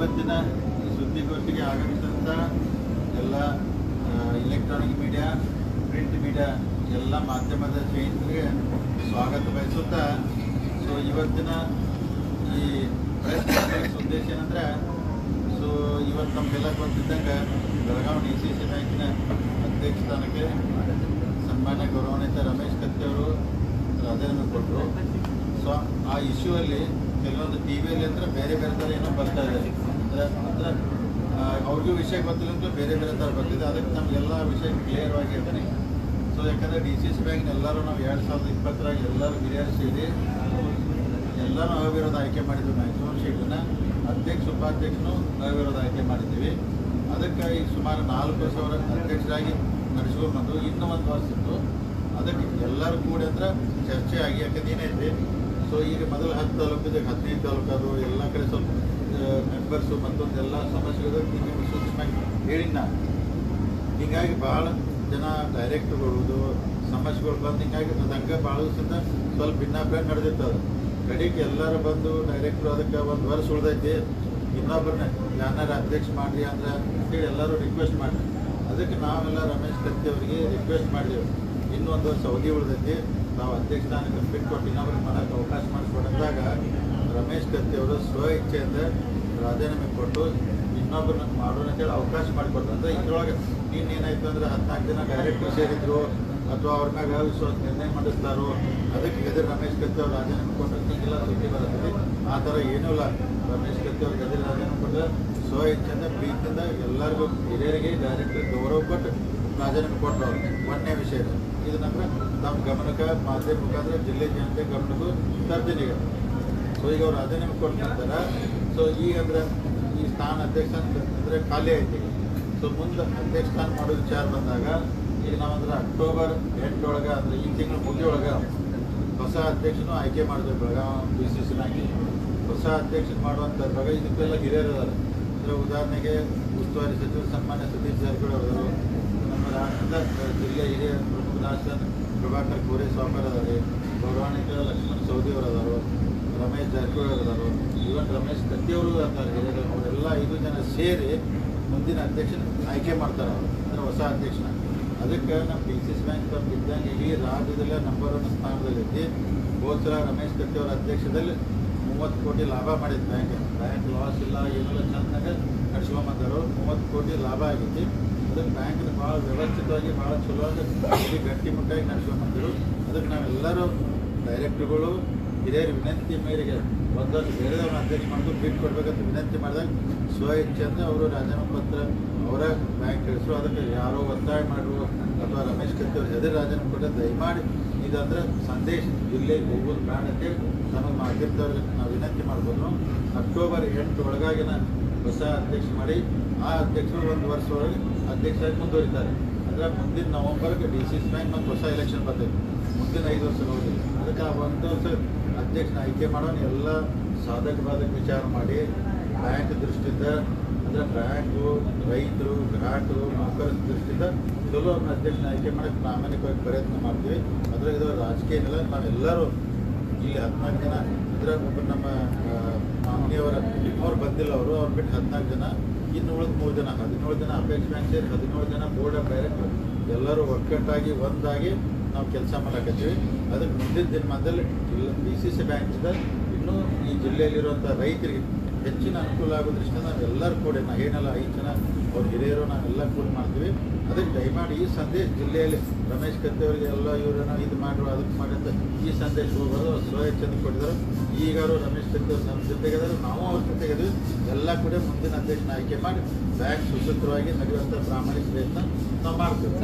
ಇವತ್ತಿನ ಸುದ್ದಿಗೋಷ್ಠಿಗೆ ಆಗಮಿಸಿದಂಥ ಎಲ್ಲ electronic media print media ಎಲ್ಲ ಮಾಧ್ಯಮದ ಸ್ನೇಹಿತರಿಗೆ ಸ್ವಾಗತ ಬಯಸುತ್ತಾ ಸೊ ಇವತ್ತಿನ ಈ ಪ್ರೆಸ್ ಉದ್ದೇಶ ಏನಂದ್ರೆ ಸೊ ಇವತ್ತು ನಮಗೆಲ್ಲ ಗೊತ್ತಿದ್ದಂಗೆ ಬೆಳಗಾವಿ ಡಿ ಸಿ ಸಿ ಬ್ಯಾಂಕಿನ ಅಧ್ಯಕ್ಷ ಸ್ಥಾನಕ್ಕೆ ಸನ್ಮಾನ್ಯ ಗೌರವಾನ್ವಿತ ರಮೇಶ್ ಕತ್ತಿ ಅವರು ರಾಜೀನಾಮೆ ಕೊಟ್ಟರು. ಸೊ ಆ ಇಶ್ಯೂ ಅಲ್ಲಿ ಕೆಲವೊಂದು ಟಿ ವಿಯಲ್ಲಿ ಅಂದ್ರೆ ಬೇರೆ ಬೇರೆ ಥರ ಏನೋ ಬರ್ತಾ ಇದೆ. ಅಂದ್ರೆ ಅಂದರೆ ಅವ್ರಿಗೂ ವಿಷಯ ಗೊತ್ತಿಲ್ಲ ಬೇರೆ ಬೇರೆ ಥರ ಬರ್ತಿದೆ. ಅದಕ್ಕೆ ನಮಗೆಲ್ಲ ವಿಷಯ ಕ್ಲಿಯರ್ ಆಗಿ ಇದ್ದಾನೆ ಸೊ ಯಾಕಂದರೆ ಡಿ ಸಿ ಸಿ ಬ್ಯಾಂಕ್ ಎಲ್ಲರೂ ನಾವು ಎರಡು ಸಾವಿರದ ಇಪ್ಪತ್ತರಾಗ ಎಲ್ಲರೂ ಹಿರಿಯರು ಸೇರಿ ಎಲ್ಲರೂ ಅವಿರೋಧ ಆಯ್ಕೆ ಮಾಡಿದ್ವಿ ಮ್ಯಾಕ್ಸಿಮಮ್ ಶೀಟನ್ನ ಅಧ್ಯಕ್ಷ, ಉಪಾಧ್ಯಕ್ಷನು ಅವಿರೋಧ ಆಯ್ಕೆ ಮಾಡಿದ್ದೀವಿ. ಅದಕ್ಕೆ ಈಗ ಸುಮಾರು ನಾಲ್ಕು ಸಾವಿರ ಅಧ್ಯಕ್ಷರಾಗಿ ನಡೆಸ್ಕೊಂಡು ಬಂದು ಇನ್ನೂ ಒಂದು ವರ್ಷ ಇತ್ತು ಅದಕ್ಕೆ ಎಲ್ಲರೂ ಕೂಡಿ ಅಂದ್ರೆ ಚರ್ಚೆ ಆಗಿ ಯಾಕಂದ್ರೆ ಏನೈತಿ ಸೊ ಈಗ ಮೊದಲು ಹತ್ತು ತಾಲೂಕಿದೆ ಹದಿನೈದು ತಾಲೂಕು ಅದು, ಎಲ್ಲ ಕಡೆ ಸ್ವಲ್ಪ ಮೆಂಬರ್ಸು ಮತ್ತೊಂದು ಎಲ್ಲ ಸಮಸ್ಯೆಗಳು ನಿಮಗೆ ಸೂಕ್ಷ್ಮವಾಗಿ ಹೇಳಿನ ಹೀಗಾಗಿ ಭಾಳ ಜನ ಡೈರೆಕ್ಟ್ ಬರುವುದು, ಸಮಸ್ಯೆಗಳು ಬಂದು ಹಿಂಗಾಗಿ ಅದು ಹಂಗೆ ಭಾಳ ದಿವಸದಿಂದ ಸ್ವಲ್ಪ ಭಿನ್ನಾಭಿಪ್ರಾಯ ನಡೆದಿರ್ತದೆ ಕಡೆಗೆ ಎಲ್ಲರೂ ಬಂದು ಡೈರೆಕ್ಟ್ರು ಅದಕ್ಕೆ ಒಂದು ವರ್ಷ ಉಳ್ದೈತಿ. ಇನ್ನೊಬ್ಬರನ್ನ ಯಾರ ಅಧ್ಯಕ್ಷ ಮಾಡಿರಿ ಅಂದ್ರೆ ಅಂತೇಳಿ ಎಲ್ಲರೂ ರಿಕ್ವೆಸ್ಟ್ ಮಾಡಿ ಅದಕ್ಕೆ ನಾವೆಲ್ಲ ರಮೇಶ್ ಕತ್ತಿ ಅವರಿಗೆ ರಿಕ್ವೆಸ್ಟ್ ಮಾಡಿದೆವು. ಇನ್ನೊಂದು ವರ್ಷ ಅವಧಿ ಉಳಿದೈತಿ ನಾವು ಅಧ್ಯಕ್ಷ ಸ್ಥಾನಕ್ಕೆ ಬಿಟ್ಕೊಟ್ಟು ಇನ್ನೊಬ್ರಿಗೆ ಮಾಡೋಕ್ಕೆ ಅವಕಾಶ ಮಾಡಿಕೊಡಂದಾಗ ರಮೇಶ್ ಕತ್ತಿ ಅವರು ಸ್ವ ಇಚ್ಛೆಯಿಂದ ರಾಜೀನಾಮೆ ಕೊಟ್ಟು ಇನ್ನೊಬ್ಬರನ್ನ ಮಾಡೋಣ ಅಂತೇಳಿ ಅವಕಾಶ ಮಾಡಿಕೊಡ್ತಾರೆ ಇದ್ರೊಳಗೆ ನೀನು ಏನಾಯ್ತು ಅಂದ್ರೆ ಹದಿನಾಲ್ಕು ಜನ ಡೈರೆಕ್ಟ್ ಸೇರಿದ್ರು ಅಥವಾ ಅವ್ರ ಮ್ಯಾಗ ಸ್ವಲ್ಪ ನಿರ್ಣಯ ಮಾಡಿಸ್ತಾರೋ, ಅದಕ್ಕೆ ಎದುರು ರಮೇಶ್ ಕತ್ತಿ ಅವ್ರು ರಾಜೀನಾಮೆ ಕೊಟ್ಟರೆ ಇಲ್ಲ ಸುದ್ದಿ ಬರುತ್ತೆ. ಆ ಥರ ಏನೂ ಇಲ್ಲ. ರಮೇಶ್ ಕತ್ತಿ ಅವ್ರು ಗದಿರ್ ರಾಜೀನಾಮೆ ಕೊಟ್ಟರೆ ಸ್ವ ಇಚ್ಛೆಯಿಂದ, ಪ್ರೀತಿಯಿಂದ ಎಲ್ಲರಿಗೂ ಹಿರಿಯರಿಗೆ ಡೈರೆಕ್ಟ್ ಗೌರವ ಕೊಟ್ಟು ರಾಜೀನಾಮೆ ಕೊಟ್ಟರು ಅವ್ರಿಗೆ ಒಂದನೇ ವಿಷಯ ಇದು. ನಮ್ಮ ಗಮನಕ್ಕೆ ಮಾಧ್ಯಮ ಮುಖಾಂತರ ಜಿಲ್ಲೆ ಜನತೆ ಗಮನಕ್ಕೂ ತರ್ತೀನಿ ಈಗ. ಸೊ ಈಗ ಅವ್ರು ರಾಜೀನಾಮೆ ಕೊಟ್ಟ ನಂತರ ಸೊ ಈಗ ಅಂದ್ರೆ ಈ ಸ್ಥಾನ ಅಧ್ಯಕ್ಷ ಅಂದ್ರೆ ಖಾಲಿ ಐತಿ ಈಗ. ಸೊ ಮುಂದೆ ಅಧ್ಯಕ್ಷ ಸ್ಥಾನ ಮಾಡೋ ವಿಚಾರ ಬಂದಾಗ, ಈಗ ನಾವಂದ್ರೆ ಅಕ್ಟೋಬರ್ ಎಂಟೊಳಗೆ ಅಂದ್ರೆ ಈ ತಿಂಗಳ ಮುಗಿಯೊಳಗೆ ಹೊಸ ಅಧ್ಯಕ್ಷನೂ ಆಯ್ಕೆ ಮಾಡಿದ್ರೆ ಬೆಳಗಾವಿ ಬಿ ಸಿ ಸಿ ಬ್ಯಾಂಕಿಗೆ ಹೊಸ ಅಧ್ಯಕ್ಷ ಮಾಡುವಂಥದ್ರಾಗ ಇದಕ್ಕೆಲ್ಲ ಹಿರಿಯರು ಅದಾರೆ ಅಂದರೆ ಉದಾಹರಣೆಗೆ ಉಸ್ತುವಾರಿ ಸಚಿವರು, ಸನ್ಮಾನ್ಯ ಸತೀಶ್ ಜಾರಕಿಹೊಳಿ ಅವರು. ಜಿಲ್ಲೆ ಹಿರಿಯ ಪ್ರಮುಖ ಪ್ರಭಾಕರ್ ಕೋರೆ ಸ್ವಾಮರ್ ಅದಾರೆ ಪೌರಾಣಿಕ ಲಕ್ಷ್ಮಣ್ ಸೌದಿ ಅವರು ಅದಾರು ರಮೇಶ್ ಜಾರಕಿಹೊಳಿ ಅವರು ಅದಾರು ಇವನ್ ರಮೇಶ್ ಕತ್ತಿ ಅವರು ಅಂತಾರೆ ಅವರೆಲ್ಲ ಐದು ಜನ ಸೇರಿ ಮುಂದಿನ ಅಧ್ಯಕ್ಷನ ಆಯ್ಕೆ ಮಾಡ್ತಾರೆ ಅವರು, ಅಂದರೆ ಹೊಸ ಅಧ್ಯಕ್ಷನ. ಅದಕ್ಕೆ ನಮ್ಮ ಡಿ ಸಿ ಸಿ ಬ್ಯಾಂಕ್ ಇದ್ದಂಗೆ ಇಡೀ ರಾಜ್ಯದಲ್ಲೇ ನಂಬರ್ ಒನ್ ಸ್ಥಾನದಲ್ಲಿದ್ದು. ಹೋದ ಸಲ ರಮೇಶ್ ಕತ್ತಿ ಅವರ ಅಧ್ಯಕ್ಷದಲ್ಲಿ ಮೂವತ್ತು ಕೋಟಿ ಲಾಭ ಮಾಡಿದ್ದು ಬ್ಯಾಂಕ್ ಬ್ಯಾಂಕ್ ಲಾಸ್ ಇಲ್ಲ ಏನೆಲ್ಲ ಚೆನ್ನಾಗಿ ನಡ್ಸ್ಕೊಂಬಂದರು ಮೂವತ್ತು ಕೋಟಿ ಲಾಭ ಆಗೈತಿ ಅದಕ್ಕೆ ಬ್ಯಾಂಕ್ನ ಭಾಳ ವ್ಯವಸ್ಥಿತವಾಗಿ ಭಾಳ ಚಲೋ ಆಗಿ ಗಟ್ಟಿಮುಟ್ಟಾಗಿ ನಡ್ಸ್ಕೊಂಬಂದರು ಅದಕ್ಕೆ ನಾವೆಲ್ಲರೂ ಡೈರೆಕ್ಟ್ರುಗಳು ಹಿರಿಯರ ವಿನಂತಿ ಮೇರೆಗೆ ಒಂದೊಂದು ಬೇರೆದವ್ರನ್ನ ಅಧ್ಯಕ್ಷ ಮಾಡಿದ್ರು. ಬಿಟ್ಟು ಕೊಡಬೇಕಂತ ವಿನಂತಿ ಮಾಡಿದಾಗ ಸ್ವ ಇಚ್ಛೆ ಅಂದರೆ ಅವರು ರಾಜೀನಾಮೆ ಪತ್ರ ಅವರ ಬ್ಯಾಂಕ್ ಕಳಿಸು ಅದಕ್ಕೆ ಯಾರೋ ಒತ್ತಾಯ ಮಾಡುವ ಅಥವಾ ರಮೇಶ್ ಕತ್ತಿ ಅವರು ಎದುರು ರಾಜೀನಾಮೆ ಕೊಟ್ಟರೆ ದಯಮಾಡಿ ಇದಂದ್ರೆ ಸಂದೇಶ ಜಿಲ್ಲೆಗೆ ಹೋಗೋದು ಬ್ಯಾಂಡ್ ಅಂತೇಳಿ ನಮಗೆ ಮಾಧ್ಯಮದವ್ರಿಗೆ ನಾವು ವಿನಂತಿ ಮಾಡ್ಬೋದು. ಅಕ್ಟೋಬರ್ ಎಂಟು ಒಳಗಾಗಿನ ಹೊಸ ಅಧ್ಯಕ್ಷ ಮಾಡಿ, ಆ ಅಧ್ಯಕ್ಷರು ಒಂದು ವರ್ಷವರೆಗೆ ಒಳಗೆ ಅಧ್ಯಕ್ಷರಾಗಿ ಮುಂದುವರಿತಾರೆ. ಅಂದ್ರೆ ಮುಂದಿನ ನವಂಬರ್ಗೆ ಡಿ ಸಿ ಬ್ಯಾಂಕ್ ಮತ್ತು ಹೊಸ ಎಲೆಕ್ಷನ್ ಬರ್ತೈತೆ ಮುಂದಿನ ಐದು ವರ್ಷ ಹೋಗಿ. ಅದಕ್ಕೆ ಆ ಒಂದು ವರ್ಷ ಅಧ್ಯಕ್ಷನ ಆಯ್ಕೆ ಮಾಡೋಣ. ಎಲ್ಲ ಸಾಧಕ ಬಾಧಕ ವಿಚಾರ ಮಾಡಿ, ಬ್ಯಾಂಕ್ ದೃಷ್ಟಿಯಿಂದ, ಅಂದರೆ ಬ್ಯಾಂಕು ರೈತರು, ಗ್ರಾಹಕರು, ನೌಕರರ ದೃಷ್ಟಿಯಿಂದ ಚಲೋ ಅಧ್ಯಕ್ಷನ ಆಯ್ಕೆ ಮಾಡೋಕ್ಕೆ ಪ್ರಾಮಾಣಿಕವಾಗಿ ಪ್ರಯತ್ನ ಮಾಡ್ತೀವಿ. ಅದ್ರಾಗ ಇದು ರಾಜಕೀಯ ನಾವೆಲ್ಲರೂ ಇಲ್ಲಿ ಹದಿನಾಲ್ಕು ಜನ ಇದ್ರಾಗ ಒಬ್ಬರು ನಮ್ಮ ಮಾಮನಿಯವರ, ಅವ್ರು ಬಂದಿಲ್ಲ ಅವರು, ಅವ್ರು ಬಿಟ್ಟು ಹದಿನಾಲ್ಕು ಜನ, ಇನ್ನು ಉಳಿದ ಮೂರು ಜನ, ಹದಿನೇಳು ಜನ ಅಪೇಕ್ಷ ಬ್ಯಾಂಕ್ ಸೇರಿ, ಹದಿನೇಳು ಜನ ಬೋರ್ಡ್ ಆಫ್ ಡೈರೆಕ್ಟರ್ ಎಲ್ಲರೂ ಒಕ್ಕಟ್ಟಾಗಿ ಒಂದಾಗಿ ನಾವು ಕೆಲಸ ಮಾಡಕತ್ತೀವಿ. ಅದಕ್ಕೆ ಮುಂದಿನ ದಿನಮಾನದಲ್ಲಿ ಇಲ್ಲ ಡಿ ಸಿ ಸಿ ಬ್ಯಾಂಕಿಂದ ಇನ್ನೂ ಈ ಜಿಲ್ಲೆಯಲ್ಲಿರುವಂಥ ರೈತರಿಗೆ ಹೆಚ್ಚಿನ ಅನುಕೂಲ ಆಗೋ ದೃಷ್ಟಿಯಿಂದ ನಾವೆಲ್ಲರೂ ಕೂಡ ನಾವು ಏನಲ್ಲ ಐದು ಜನ ಅವ್ರ ಹಿರಿಯರು ನಾವೆಲ್ಲ ಕೂಡ ಮಾಡ್ತೀವಿ. ಅದಕ್ಕೆ ದಯಮಾಡಿ ಈ ಸಂದೇಶ ಜಿಲ್ಲೆಯಲ್ಲಿ ರಮೇಶ್ ಕತ್ತೆಯವರಿಗೆ ಎಲ್ಲ ಇವರನ್ನ ಇದು ಮಾಡಿರು, ಅದಕ್ಕೆ ಮಾಡಿ ಅಂತ ಈ ಸಂದೇಶ ಹೋಗೋದು ಇಚ್ಛೆಯಿಂದ ಕೊಟ್ಟಿದ್ದಾರೆ. ಈಗ ಅವರು ರಮೇಶ್ ಕತ್ತೆಯವರು ಅವ್ರು ನಮ್ಮ ಜೊತೆಗಿದ್ದಾರೆ ನಾವು ಅವ್ರ ಜೊತೆಗಿದ್ವಿ ಎಲ್ಲ ಕೂಡ ಮುಂದಿನ ಅಧ್ಯಕ್ಷನ ಆಯ್ಕೆ ಮಾಡಿ ಬ್ಯಾಂಕ್ ಸುಸೂತ್ರವಾಗಿ ನಡೆಯುವಂಥ ಪ್ರಾಮಾಣಿಕ ಪ್ರಯತ್ನ ನಾವು ಮಾಡ್ತೀವಿ.